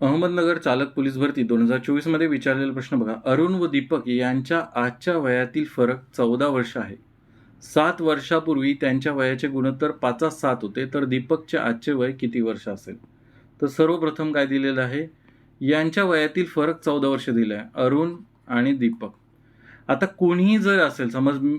अहमदनगर चालक पोलीस भरती दोन हजार चोवीसमध्ये विचारलेला प्रश्न बघा. अरुण व दीपक यांच्या आजच्या वयातील फरक चौदा वर्ष आहे. सात वर्षापूर्वी त्यांच्या वयाचे गुणोत्तर पाचास सात होते तर दीपकचे आजचे वय किती वर्ष असेल? तर सर्वप्रथम काय दिलेलं आहे? यांच्या वयातील फरक चौदा वर्ष दिलं आहे अरुण आणि दीपक. आता कोणीही जर असेल समज कोणीही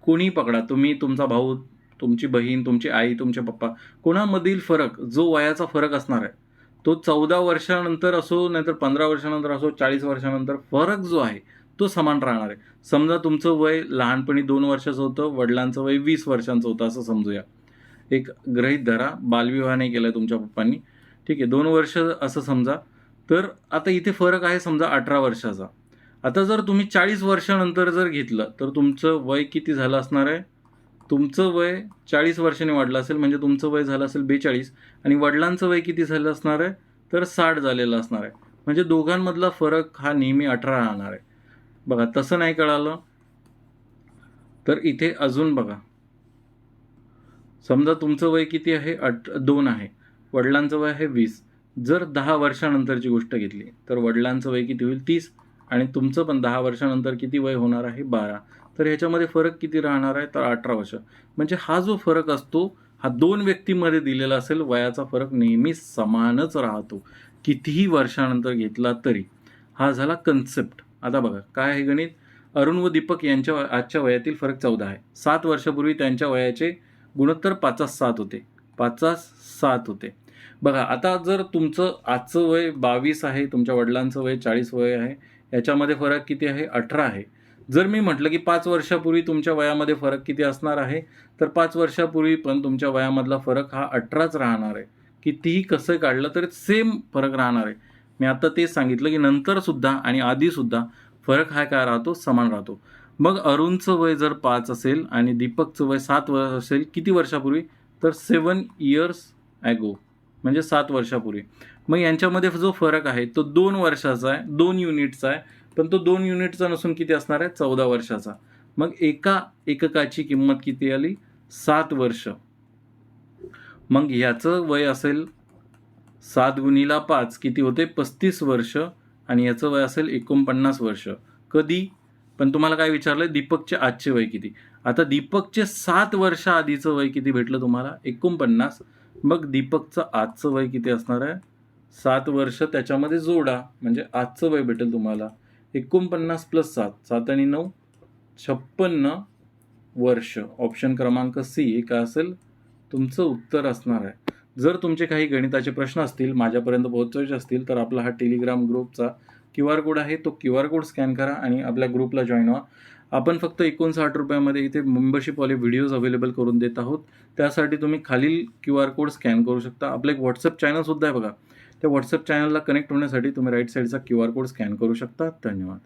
कोणी पकडा तुम्ही तुमचा भाऊ तुमची बहीण तुमची आई तुमचे पप्पा कोणामधील फरक जो वयाचा फरक असणार आहे तो चौदा वर्षानंतर असो नाहीतर पंधरा वर्षानंतर असो चाळीस वर्षानंतर फरक जो आहे तो समान राहणार आहे. समजा तुमचं वय लहानपणी दोन वर्षाचं होतं वडिलांचं वय वीस वर्षांचं होतं असं समजूया. एक ग्रहित धरा बालविवाह नाही केला तुमच्या पप्पांनी. ठीक आहे दोन वर्ष असं समजा. तर आता इथे फरक आहे समजा अठरा वर्षाचा. आता जर तुम्ही चाळीस वर्षानंतर जर घेतलं तर तुमचं वय किती झालं असणार आहे? तुमचं वय चाळीस वर्षांनी वाढलं असेल म्हणजे तुमचं वय झालं असेल बेचाळीस आणि वडिलांचं वय किती झालं असणार आहे तर साठ झालेलं असणार आहे. म्हणजे दोघांमधला फरक हा नेहमी अठरा राहणार आहे. बघा तसं नाही कळालं तर इथे अजून बघा. समजा तुमचं वय किती आहे? अठ दोन आहे. वडिलांचं वय आहे वीस. जर दहा वर्षानंतरची गोष्ट घेतली तर वडिलांचं वय किती होईल? तीस. आणि तुमचं पण दहा वर्षानंतर किती वय होणार आहे? बारा. तर ह्याच्यामध्ये फरक किती राहणार आहे? तर अठरा वर्ष. म्हणजे हा जो फरक असतो हा दोन व्यक्तींमध्ये दिलेला असेल वयाचा फरक नेहमी समानच राहतो. कितीही वर्षानंतर घेतला तरी. हा झाला कन्सेप्ट आता बघा काय आहे गणित? अरुण व दीपक यांच्या आजच्या वयातील फरक चौदा आहे. सात वर्षापूर्वी त्यांच्या वयाचे गुणोत्तर पाचास सात होते. पाचास सात होते. बघा आता जर तुमचं आजचं वय बावीस आहे तुमच्या वडिलांचं वय चाळीस वय आहे याच्यामध्ये फरक किती आहे? अठरा आहे. जर मी म्हटलं की पाच वर्षापूर्वी तुमच्या वयामध्ये फरक किती असणार आहे तर पाच वर्षापूर्वी पण तुमच्या वयामधला फरक हा अठराच राहणार आहे. कितीही कसं काढलं तरी सेम फरक राहणार आहे. मी आता तेच सांगितलं की नंतरसुद्धा आणि आधीसुद्धा फरक हा काय राहतो? समान राहतो. मग अरुणचं वय जर पाच असेल आणि दीपकचं वय सात वर्ष असेल किती वर्षापूर्वी? तर सेवन इयर्स ॲगो म्हणजे सात वर्षापूर्वी. मग यांच्यामध्ये जो फरक आहे तो दोन वर्षाचा आहे दोन युनिटचा आहे पण तो दोन युनिटचा नसून किती असणार आहे? चौदा वर्षाचा. मग एका एककाची किंमत किती आली? सात वर्ष. मग याचं वय असेल सात गुणीला पाच किती होते? पस्तीस वर्ष. आणि याचं वय असेल एकोणपन्नास वर्ष. कधी? पण तुम्हाला काय विचारलं दीपकचे आजचे वय किती? आता दीपकचे सात वर्ष आधीचं वय किती भेटलं तुम्हाला? एकोणपन्नास. मग दीपकचं आजचं वय किती असणार आहे? सात वर्ष त्याच्यामध्ये जोडा. म्हणजे आजचं वय भेटेल तुम्हाला. एकोणपन्नास प्लस सात. सात आणि नऊ छप्पन्न वर्ष. ऑप्शन क्रमांक सी काय असेल तुमचं उत्तर असणार आहे. जर तुमचे काही गणिताचे प्रश्न असतील माझ्यापर्यंत पोहोचवायचे असतील तर आपला हा टेलिग्राम ग्रुपचा क्यू आर कोड आहे. तो क्यू आर कोड स्कॅन करा आणि आपल्या ग्रुपला जॉईन व्हा. आपण फक्त एकोणसाठ रुपयामध्ये इथे मेंबरशिपवाले व्हिडिओज अवेलेबल करून देत आहोत. त्यासाठी तुम्ही खालील क्यू आर कोड स्कॅन करू शकता. आपलं एक व्हॉट्सअप चॅनलसुद्धा आहे बघा. त्या व्हॉट्सअप चॅनलला कनेक्ट होण्यासाठी तुम्ही राईट साईडचा क्यू आर कोड स्कॅन करू शकता. धन्यवाद.